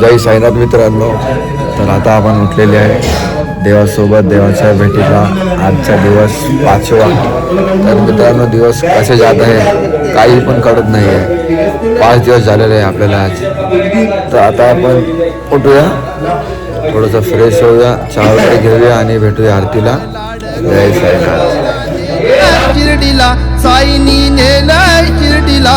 जय साईनाथ मित्रांनो. तर आता आपण उठलेले आहे. देवासोबत देवाच्या भेटीला आजचा दिवस पाचवा. तर मित्रांनो दिवस कसे जात आहे काही पण कळत नाही आहे पाच दिवस झालेले आहे आपल्याला आज. तर आता आपण उठूया. थोडंसं फ्रेश होऊया. चहा वगैरे घेऊया आणि भेटूया आरतीला. जय साईनाथ. चिरडीला साईनी नेलाय चिरडीला.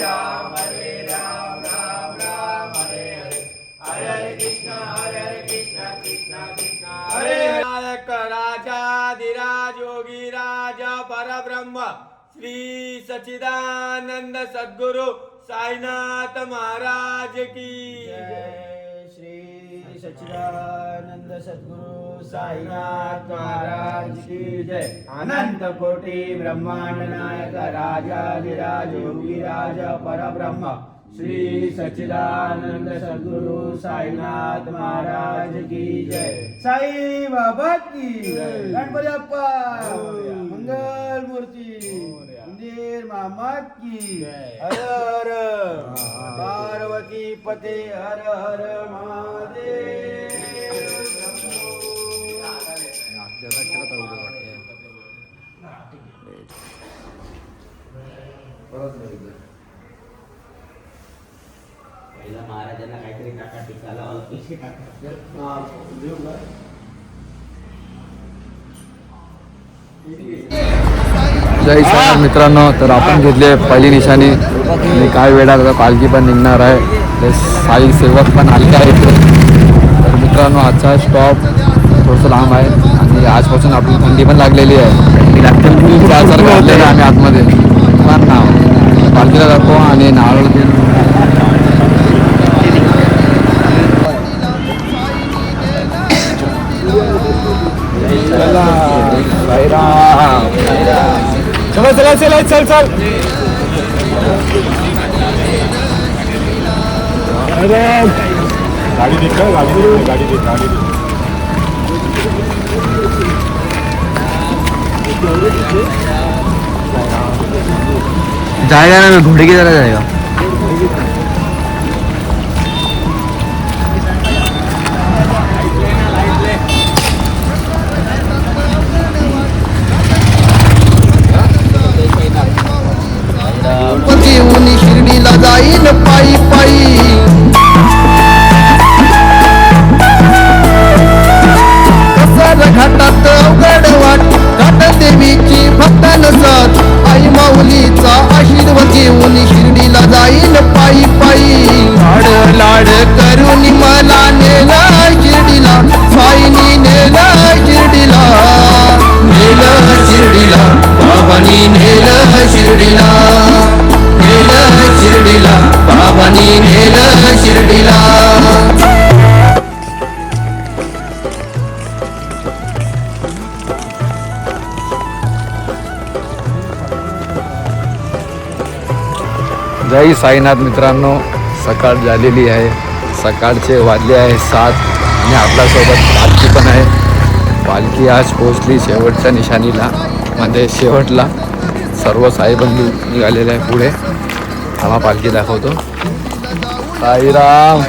राम हरे राम राम राम हरे हरे हरे हरे कृष्ण हरे हरे कृष्ण कृष्ण कृष्ण हरे नायक राजा धीराज योगी राजा परब्रह्म श्री सचिदानंद सद्गुरु साईनाथ महाराज की जय सच्चिदानंद सद्गुरु साईनाथ महाराज की जय. अनंत कोटी ब्रह्मांड नायक राजाधिराज योगी राज परब्रह्म. श्री सच्चिदानंद सद्गुरु साईनाथ महाराज की जय. साई बाबा की जय. गणपती बाप्पा. मंगल मूर्ती मंदिर मामा की? हर हर पार्वती पते हर हर महादेव पहिला महाराजांना काहीतरी टाका टिका. लावा पैसे टाका जय साईनाथ मित्रांनो तर आपण घेतले पहिली निशाणी. आणि काय वेळात आता पालखी पण निघणार आहे. ते साई सेवक पण आले आहेत. तर मित्रांनो आजचा स्टॉप थोडंसं लांब आहे. आणि आजपासून आपली थंडी पण लागलेली आहे. थंडी लागते आजार आम्ही आतमध्ये. पण नाव पालखीला जातो आणि नारळ घेऊन. चला चला चला चला चल चल गाडी देख गाडी देख गाडी देख गाडी देख जाएगा ना मैं घोड़े की तरह जाएगा देवीची भक्त नसत. आई माऊलीचा आशीर्वाद घेऊन शिर्डीला जाईल पायी पायी. लाड लाड करून मला नेला शिर्डीला. साईनी नेला शिर्डीला. नेल शिर्डीला. बाबानी नेल शिर्डीला. नेल शिर्डीला. बाबानी नेल शिर्डीला. जय साईनाथ मित्रांनो सकाळ झालेली आहे. सकाळचे वाजले आहे सात आणि आपल्यासोबत पालखी पण आहे. पालखी आज पोचली शेवटच्या निशाणीला म्हणजे शेवटला. सर्व साईबंदी निघालेले आहे पुढे. आम्हा पालखी दाखवतो. साईराम!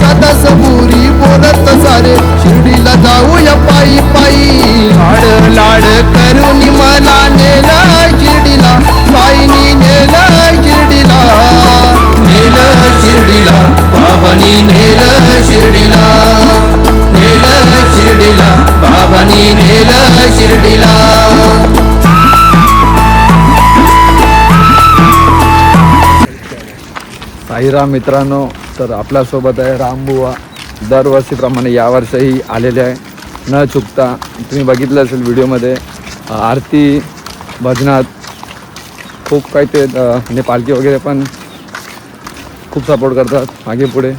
सदस पुरी बोलत सारे शिर्डीला जाऊया पायी पायी. लाड लाड करून मला नेला शिर्डीला पायनी नेला शिर्डीला. नेल शिर्डीला बाबानी नेल शिर्डीला. नेल शिर्डीला बाबानी नेल शिर्डीला. साईराम मित्रांनो तर आपल्यासोबत आहे रामबुवा. दरवर्षीप्रमाणे यावर्षीही आलेले आहे. न चुकता तुम्ही बघितलं असेल व्हिडिओमध्ये आरती भजनात खूप काही ते म्हणजे पालखी वगैरे पण खूप सपोर्ट करतात. मागे पुढे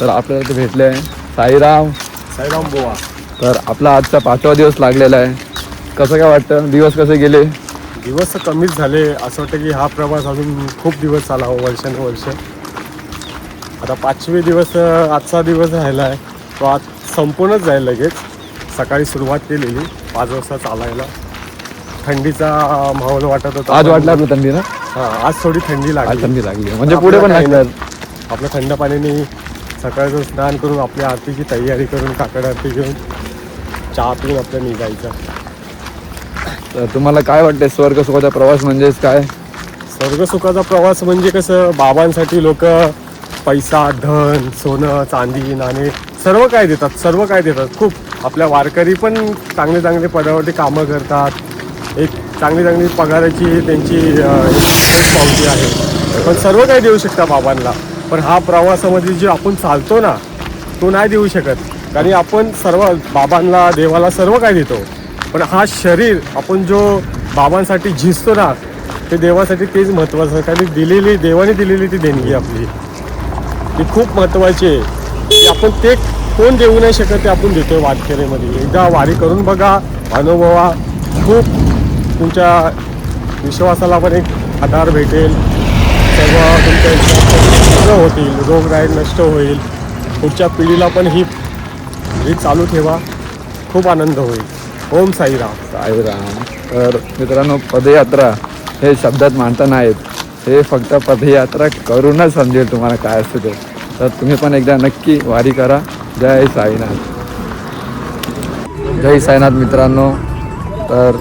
तर आपल्याला ते भेटले आहे. साईराम. साईराम बोवा तर आपला आजचा पाचवा दिवस लागलेला आहे. कसं काय वाटतं? दिवस कसे गेले? दिवस कमीच झाले. असं वाटतं की हा प्रवास अजून खूप दिवस चाला वर्षानुवर्ष. आता पाचवे दिवस आजचा दिवस राहिला आहे तो आज संपूर्णच जाईल लगेच. सकाळी सुरुवात केलेली पाच वाजता चालायला. थंडीचा माहोल वाटत होता. आज वाटलं आपलं थंडी ना? हां आज थोडी थंडी लागली. थंडी लागली. म्हणजे पुढे पण लागणार आपलं थंड पाण्याने सकाळचं स्नान करून आपल्या आरतीची तयारी करून काकड आरती घेऊन चहा पिऊन आपलं निघायचं. तर तुम्हाला काय वाटतंय स्वर्ग सुखाचा प्रवास म्हणजेच काय? स्वर्गसुखाचा प्रवास म्हणजे कसं बाबांसाठी लोक पैसा धन सोनं चांदी नाणे सर्व काय देतात सर्व काय देतात. खूप. आपल्या वारकरी पण चांगले चांगले पदावरती कामं करतात. एक चांगली चांगली पगाराची त्यांची पावती आहे. पण सर्व काही देऊ शकता बाबांना. पण हा प्रवासामध्ये जे आपण चालतो ना तो नाही देऊ शकत. कारण आपण सर्व बाबांना देवाला सर्व काय देतो. पण हा शरीर आपण जो बाबांसाठी झिजतो ना ते देवासाठी तेच महत्त्वाचं. आहे कारण दिलेली देवाने दिलेली ती देणगी आपली. ही खूप महत्त्वाची आहे. की आपण ते कोण देऊ नाही शकत ते आपण देतोय वारखेरेमध्ये एकदा वारी करून बघा अनुभवा खूप तुमच्या विश्वासाला पण एक आधार भेटेल. सर्व तुमच्या सगळं होतील रोगराई नष्ट होईल. पुढच्या पिढीला पण ही ही चालू ठेवा. खूप आनंद होईल. ओम साईराम. साईराम. तर मित्रांनो पदयात्रा हे शब्दात मांडता नाहीत. हे फक्त पदयात्रा करूनच समजेल तुम्हाला काय असतं ते. तर तुम्ही पण एकदा नक्की वारी करा. जय साईनाथ. जय साईनाथ मित्रांनो. तर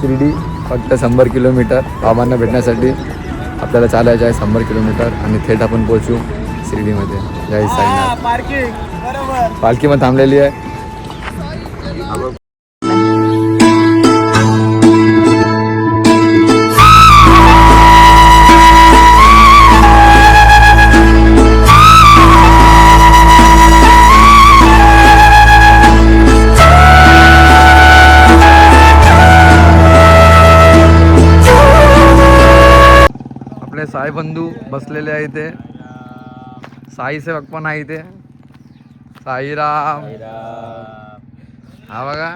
शिर्डी फक्त शंभर किलोमीटर बाबांना भेटण्यासाठी आपल्याला चालायचं आहे शंभर किलोमीटर आणि थेट आपण पोचू शिर्डीमध्ये. जय साईनाथ. पार्किंग. बरोबर. पालखी पण थांबलेली आहे. आपले साई बंधू बसलेले आहे इथे साई सेवक पण आहे इथे साईराम हा बघा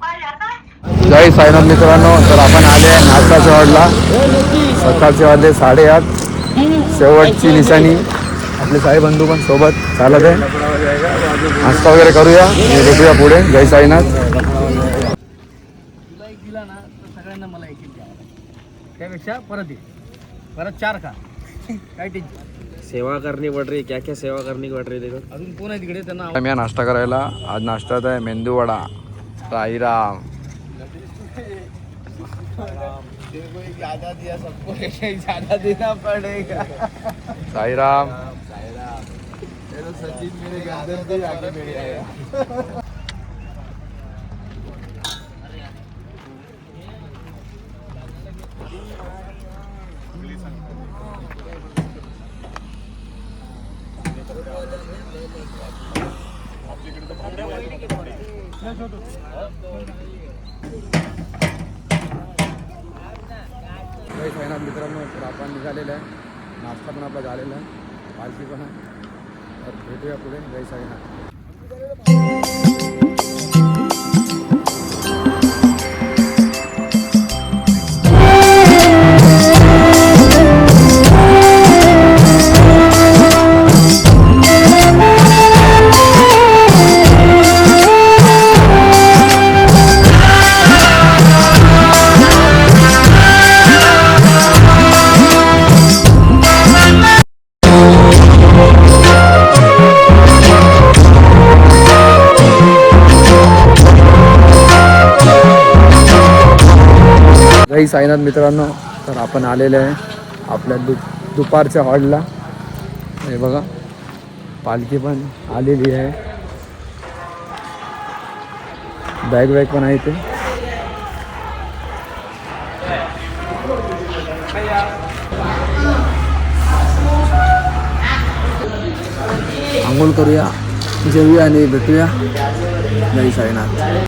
जय साईनाथ मित्रांनो तर आपण आले आहे नाश्ताच्या वाडला सकाळचे वाजले साडेआठ. शेवटची निशाणी. आपले साई बंधू पण सोबत. चालत आहे. नाश्ता वगैरे करूया. आणि भेटूया पुढे. जय साईनाथ. सगळ्यांना मला एक त्यापेक्षा परत परत चार खा. काय टेन्शन सेवा करनी पड़ रही. क्या क्या सेवा करनी पड़ रही देखो. अजून कोण आहे तिकडे त्यांना नाश्ता करायला. आज नाश्त्यात आहे मेंदू वडा साई राम देखो ये ज़्यादा दिया सबको ज़्यादा देना पड़ेगा साई राम साई राम चलो सचिन मेरे गार्डन पे आके बैठ जाएगा आपल्याकडे तर जय साईनाथ मित्रांनो तर आपण निघालेलं आहे. नाश्ता पण आपला झालेला आहे. पालखी पण आहे. तर भेटूया पुढे. जय साईनाथ जय साईनाथ मित्रांनो तर आपण आलेले आहे आपल्या दु दुपारच्या हॉलला. हे बघा पालखी पण आलेली आहे. बॅग बॅग पण आहे ते आंघोळ करूया जेवूया आणि भेटूया. जय साईनाथ.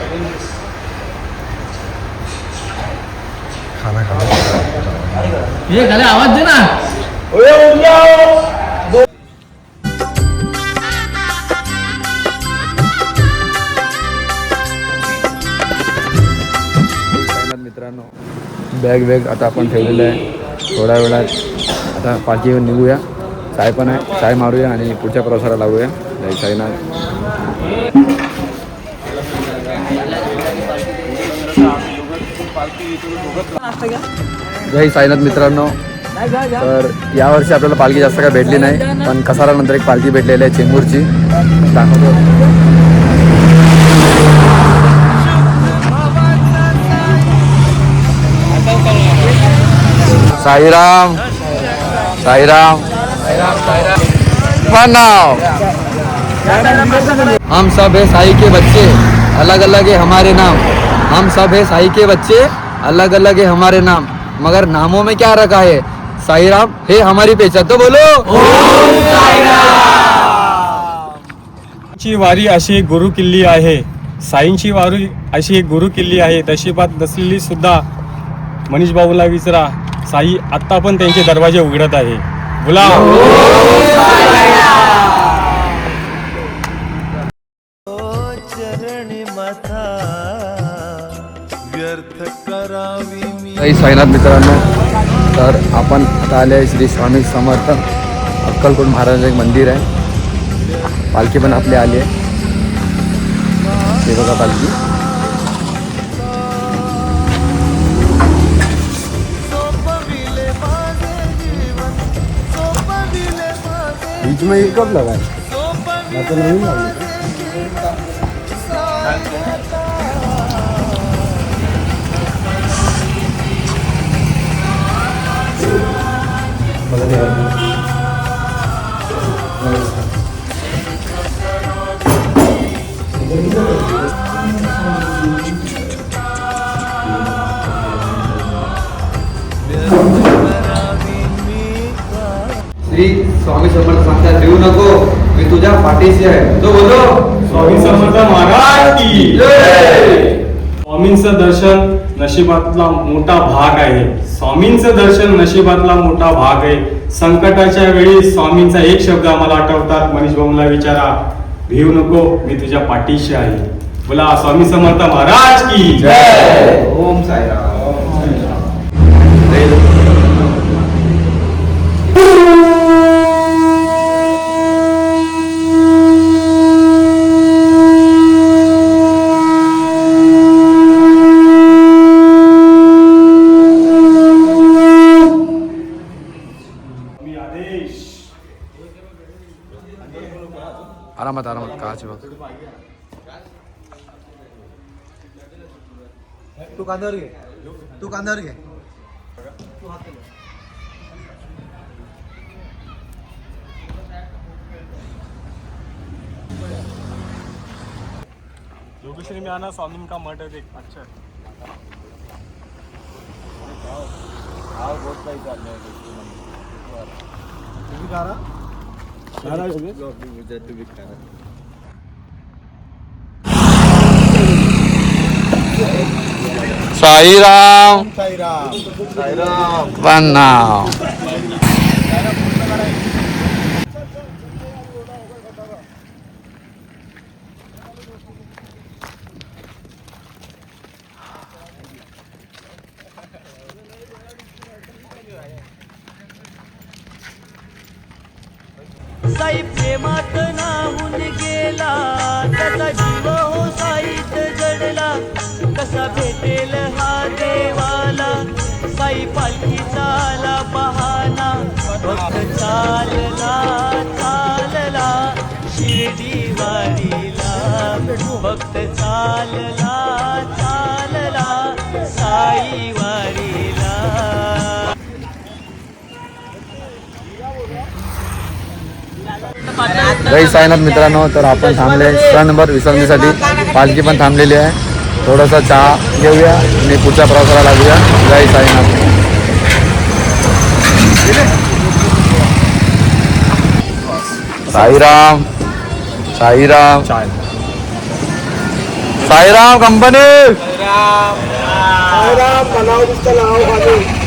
खाना खाना. झाले आवाज दे ना. मित्रांनो बॅग बॅग आता आपण ठेवलेलं आहे. थोड्या वेळात आता पालखी घेऊन निघूया. चाय पण आहे. चाय मारूया आणि पुढच्या प्रवासाला लागूया. जय साईनाथ जय साईनाथ मित्रांनो. तर यावर्षी आपल्याला पालखी जास्त काय भेटली नाही पण कसारा नंतर एक पालखी भेटलेली आहे चेंबूरची दाखवतो. साईराम. साईराम. हम सब है साई के बच्चे। अलग अलग है हमारे नाम। हम सब है साई के बच्चे अलग अलग है हमारे नाम। मगर नामों में क्या रखा है? साईराम है हमारी पहचान। तो बोलो। ची वारी अशी एक गुरु किल्ली आहे. साईंची वारी अशी एक गुरु किल्ली आहे. नशिबात नसलेली सुद्धा मनीष भाऊला विचारा. साई आत्ता पण त्यांचे दरवाजे उघडत आहे. बोला. जय साईनाथ मित्रांनो तर आपण आता आले आहे श्री स्वामी समर्थ अक्कलकोट महाराजांचं एक मंदिर आहे. पालखी पण आपली आली आहे. हे बघा पालखी. बीच में ये कब लगा है मैं तो नहीं लगा श्री स्वामी समर्थ सांगतात देऊ नको मी तुझ्या पाठीशी आहे तो बोलो स्वामी समर्थ महाराज की! स्वामींचं दर्शन नशिबातला मोठा भाग आहे स्वामींचं दर्शन नशिबातला मोठा भाग आहे. संकटाच्या वेळी स्वामींचा एक शब्द आम्हाला आठवतात. मनीष भाऊला विचारा भिऊ नको मी तुझ्या पाठीशी आहे. बोला स्वामी समर्थ महाराज की जय. ओम साईराम मी आदेश तू कांद्यावर घे. तू कांद्यावर घे. योगेश्वरी मी आना स्वामी का मठ है अच्छा तुम्ही करा साईराम साईराम नाव साई चालला चालला शिर्डी वारीला भक्त चालला चालला साई वारीला जय साईनाथ मित्रांनो तर आपण थांबले. क्षणभर विसरण्यासाठी पालखी पण थांबलेली आहे. थोडासा चहा घेऊया आणि पुढच्या प्रवासाला लागूया. जय साईनाथ. साईराम साईराम. साईराम कंपनी. मन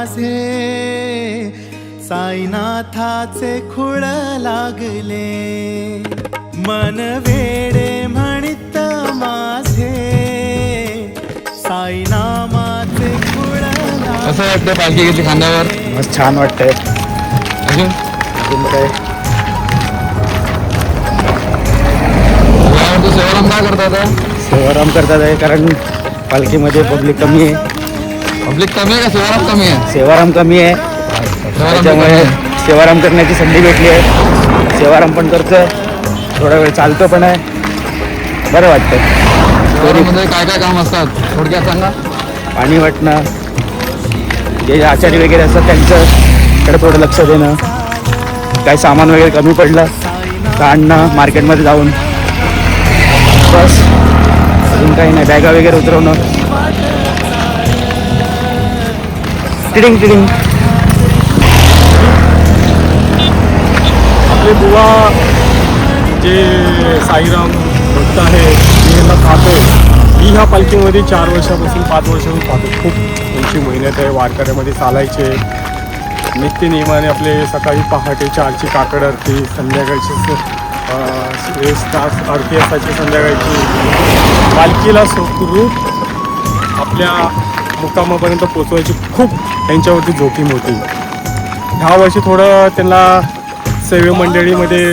माझे. साईनाथाचे खुळ लागले. मन वेडे म्हणित माझे. साईनामाचे खुळ लागले. कसं वाटतं पालखी घेतली खांद्यावर? मस्त छान वाटतंय. अजून? अजून काय? सेवाराम काय करतात सेवाराम करतात आहे कारण पालखीमध्ये पब्लिक कमी आहे. पब्लिक कमी आहे का? सेवाराम कमी आहे? सेवाराम कमी आहे. त्याच्यामुळे. सेवाराम करण्याची संधी भेटली आहे. सेवाराम पण करतोय. थोडा वेळ चालतो पण आहे. बरं वाटतं काय काय काम असतात? थोडक्यात सांगा. पाणी वाटणं जे आचारी वगैरे असतात त्यांच्याकडे थोडं लक्ष देणं काही सामान वगैरे कमी पडलं तर आणणं मार्केटमध्ये जाऊन. बस. अजून काही नाही. बॅगा वगैरे उतरवणं. टिडिंग टिडिंग आपले बुवा जे साईराम भक्त आहे मी यांना पाहतो मी ह्या पालखीमध्ये चार वर्षापासून पाच वर्षापासून पाहतो. खूप त्यांची मेहनत आहे वारकऱ्यामध्ये चालायचे नित्य नियमाने आपले सकाळी पहाटे चारची काकड आरती संध्याकाळची तास आरती असायची संध्याकाळची. पालखीला सुखरूप आपल्या मुक्कामापर्यंत पोचवायची खूप त्यांच्यावरती जोखीम होती. ह्या वर्षी थोडं त्यांना सेवे मंडळीमध्ये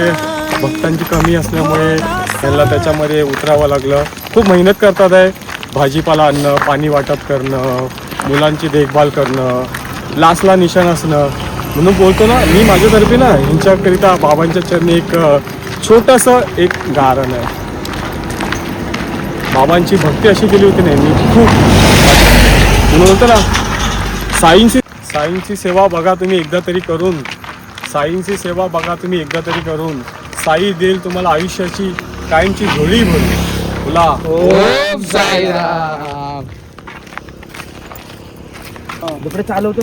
भक्तांची कमी असल्यामुळे त्यांना त्याच्यामध्ये उतरावं लागलं. खूप मेहनत करतात आहे. भाजीपाला आणणं पाणी वाटप करणं मुलांची देखभाल करणं लास्टला निशाण असणं. म्हणून बोलतो ना मी माझ्यातर्फे ना यांच्याकरिता बाबांच्या चरणी एक छोटंसं एक गारण आहे. बाबांची भक्ती अशी केली होती नाही मी खूप म्हणून बोलतो ना साईंची साईंची सेवा बघा तुम्ही एकदा तरी करून. साईंची सेवा बघा तुम्ही एकदा तरी करून. साई देईल तुम्हाला आयुष्याची कायमची झोळी भरून. बोला. ओम साईराम. चालवतो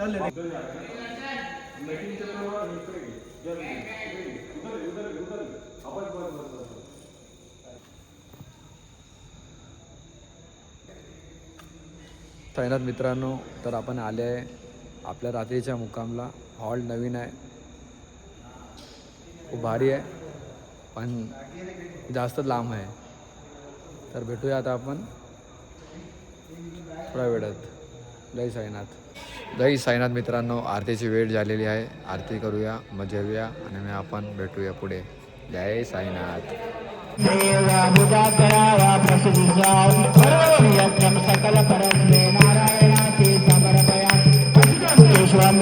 तिकडे तैनात मित्रांनो तर आपण आले आहे आपल्या रात्रीच्या मुक्कामला. हॉल नवीन आहे. खूप भारी आहे पण जास्त लांब आहे. तर भेटूया आता आपण. थोड्या वेळात. जय साईनाथ. जय साईनाथ मित्रांनो आरतीची वेळ झालेली आहे. आरती करूया मग आणि मग आपण भेटूया पुढे. जय साईनाथ. देवामुदा राम प्रसिद्धीचा यज्ञम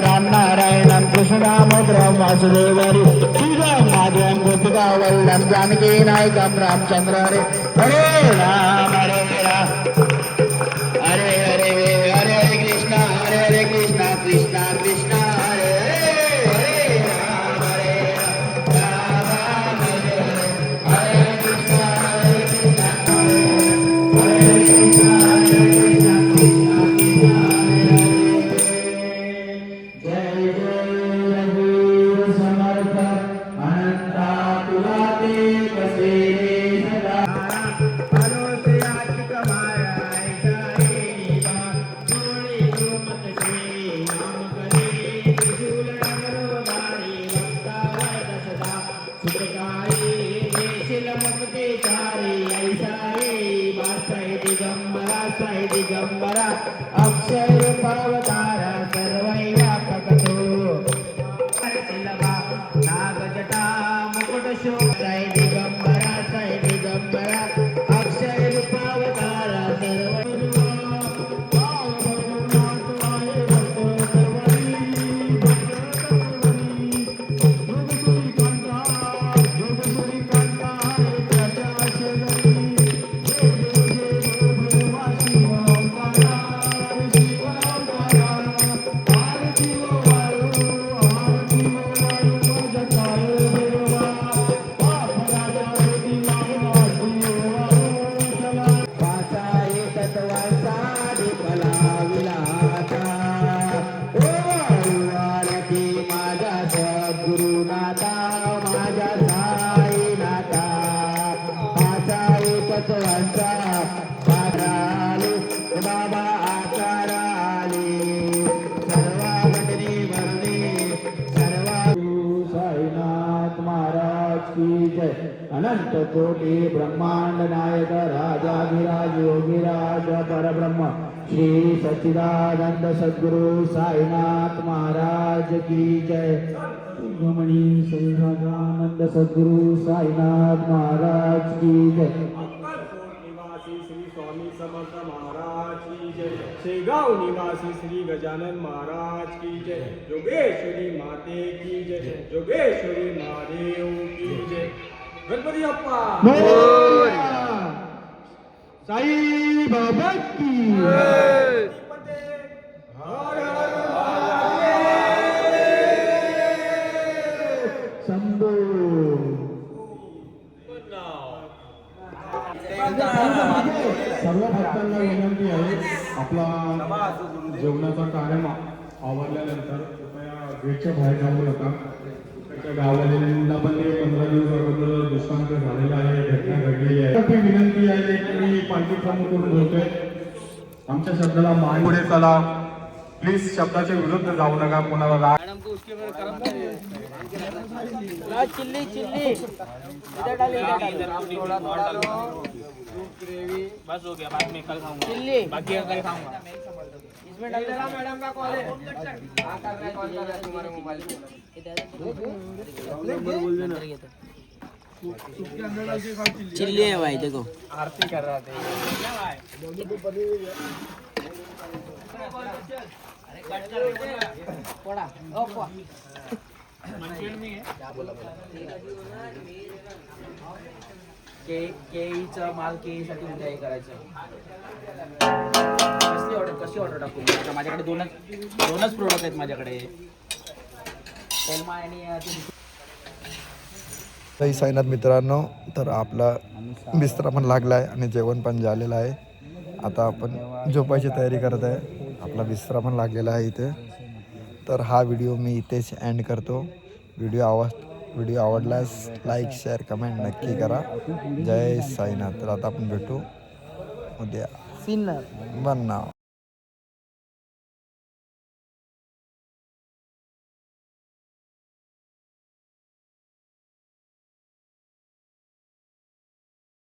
राम नारायणम वासुदेवरी. श्रीराम गोपिका वल्लम जानकी नायकम रामचंद्र हरे हरे राम हरे राम. सच्चिदानंद सद्गुरु साईनाथ महाराज की जय। सुब्रमणी सच्चिदानंद सद्गुरु साईनाथ महाराज की जय। निवासी श्री स्वामी समर्थ महाराज की जय। शेगाव निवासी श्री गजानन महाराज की जय। योगेश्वरी माते की जय। योगेश्वरी महादेव की जय। गणपती अप्पा! साई बाबा की शंभू सर्व भक्तांना विनंती आहे आपला जेवणाचा कार्यक्रम आवडल्यानंतर कृपया गेटच्या बाहेर जाऊ नका. गावाला पण पंधरा दिवस अगोदर दुष्कांत झालेला आहे घटना घडलेली आहे. ती विनंती आहे की मी पालखी प्रमुख बोलतोय. आमच्या शब्दाला मान पुढे चला. प्लीज़ शब्दाच्या विरुद्ध जाऊ नका कोणाला राग चिल्ली चिल्ली. इधर डाल इधर डाल. बस हो गया बाद में कल खाऊँगा. चिल्ली. बाकी कल खाऊँगा. इसमें डाल मैडम का कॉल है। तुम्हारे मोबाइल चिल्ली है भाई देखो। आरती कर रहा था। के केळीचं माल केळीसाठी उद्या हे करायचं कसली ऑर्डर कशी ऑर्डर टाकू माझ्याकडे दोनच दोनच प्रोडक्ट आहेत माझ्याकडे तेलमा आणि अं, जय साईनाथ मित्रांनो तर आपला बिस्तरा पण लागला आहे आणि जेवण पण झालेलं आहे. आता आपण झोपायची तयारी करत आहे. आपला बिस्तरा पण लागलेला आहे इथे. तर हा व्हिडिओ मी इथेच एंड करतो. व्हिडिओ आवाज व्हिडिओ आवडल्यास लाईक शेअर कमेंट नक्की करा. जय साईनाथ. तर आता आपण भेटू. उद्या. सीन बनाव